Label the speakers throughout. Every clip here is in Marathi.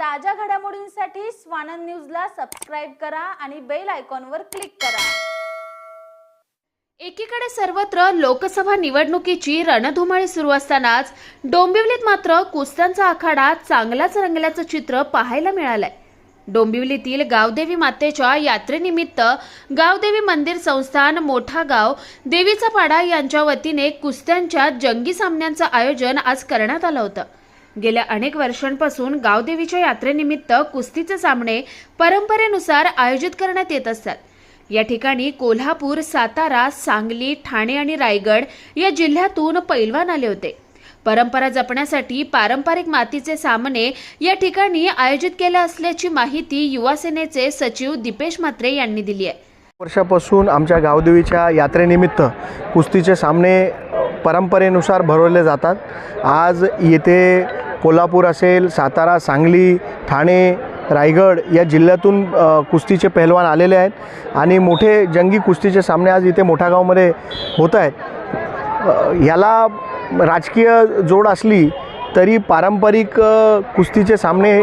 Speaker 1: ताज्या घडामोडींसाठी स्वानंद न्यूजला सबस्क्राईब करा आणि बेल आयकॉनवर क्लिक करा.
Speaker 2: एकीकडे सर्वत्र लोकसभा निवडणुकीची रणधुमाळी सुरू असतानाच डोंबिवलीत मात्र कुस्त्यांचा आखाडा चांगलाच रंगल्याचं चित्र पाहायला मिळालंय. डोंबिवलीतील गावदेवी मातेच्या यात्रेनिमित्त गावदेवी मंदिर संस्थान मोठा गाव देवीचा पाडा यांच्या वतीने कुस्त्यांच्या जंगी सामन्यांचं आयोजन आज करण्यात आलं होतं. गेल्या अनेक वर्षांपासून गावदेवीच्या यात्रेनिमित्त कुस्तीचे सामने परंपरेनुसार आयोजित करण्यात येत असतात. या ठिकाणी कोल्हापूर सातारा सांगली ठाणे आणि रायगड या जिल्ह्यातून पैलवान आले होते. परंपरा जपण्यासाठी पारंपरिक मातीचे सामने या ठिकाणी आयोजित केले असल्याची माहिती युवा सेनेचे सचिव दीपेश म्हात्रे यांनी दिली आहे.
Speaker 3: वर्षापासून आमच्या गावदेवीच्या यात्रेनिमित्त कुस्तीचे सामने परंपरेनुसार भरवले जातात. आज येथे कोल्हापूर असेल सातारा सांगली ठाणे रायगड या जिल्ह्यातून कुस्तीचे पहलवान आलेले आहेत. आणि मोठे जंगी कुस्तीचे सामने आज इथे मोठ्या गावामध्ये होत आहेत ह्याला याला राजकीय जोड असली तरी पारंपरिक कुस्तीचे सामने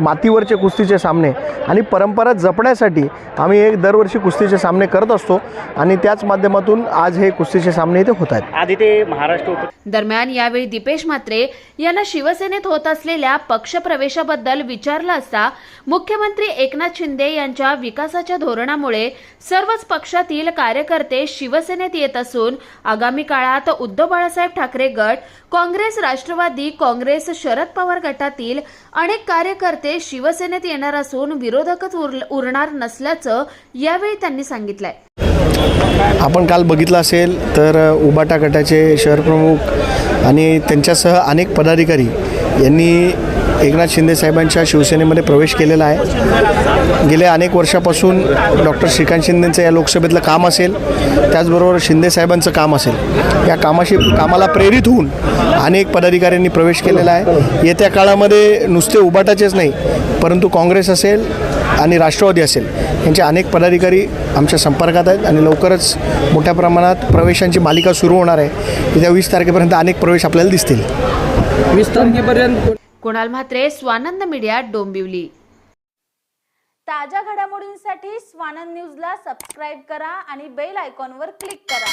Speaker 3: मातीवरचे कुस्तीचे सामने आणि परंपरा जपण्यासाठी आम्ही एक दरवर्षी कुस्तीचे सामने करत असतो आणि त्याच माध्यमातून आज हे कुस्तीचे सामने इथे होत आहेत.
Speaker 4: आधी ते महाराष्ट्र
Speaker 2: दरम्यान यावेळी दीपेश म्हात्रे यांना शिवसेनेत होत असलेल्या पक्षप्रवेशाबद्दल विचारलं असता मुख्यमंत्री एकनाथ शिंदे यांच्या विकासाच्या धोरणामुळे सर्वच पक्षातील कार्यकर्ते शिवसेनेत येत असून आगामी काळात उद्धव बाळासाहेब ठाकरे गट काँग्रेस राष्ट्रवादी काँग्रेस शरद पवार गटातील अनेक कार्यकर्ते शिवसेनेत येणार असून विरोधकच उरणार नसल्याचं यावेळी त्यांनी सांगितलंय.
Speaker 3: आपण काल बघितलं असेल तर उबाटा गटाचे शहरप्रमुख आणि त्यांच्यासह अनेक पदाधिकारी यांनी एकनाथ शिंदे साहेबांच्या शिवसेनेमध्ये प्रवेश केलेला आहे. गेल्या अनेक वर्षापासून डॉक्टर श्रीकांत शिंदेंचं या लोकसभेतलं काम असेल त्याचबरोबर शिंदे साहेबांचं काम असेल. या कामाशी कामाला प्रेरित होऊन अनेक पदाधिकाऱ्यांनी प्रवेश केलेला आहे. येत्या काळामध्ये नुसते उबाटाचेच नाही परंतु काँग्रेस असेल आणि राष्ट्रवादी असेल यांचे अनेक पदाधिकारी आमच्या संपर्कात आहेत आणि लवकरच मोठ्या प्रमाणात प्रवेशांची मालिका सुरू होणार आहे. येत्या वीस तारखेपर्यंत अनेक प्रवेश आपल्याला दिसतील.
Speaker 5: वीस तारखेपर्यंत
Speaker 2: कुणाल म्हात्रे स्वानंद मीडिया डोंबिवली.
Speaker 1: ताज्या घडामोडींसाठी स्वानंद न्यूजला सबस्क्राईब करा आणि बेल आयकॉनवर क्लिक करा.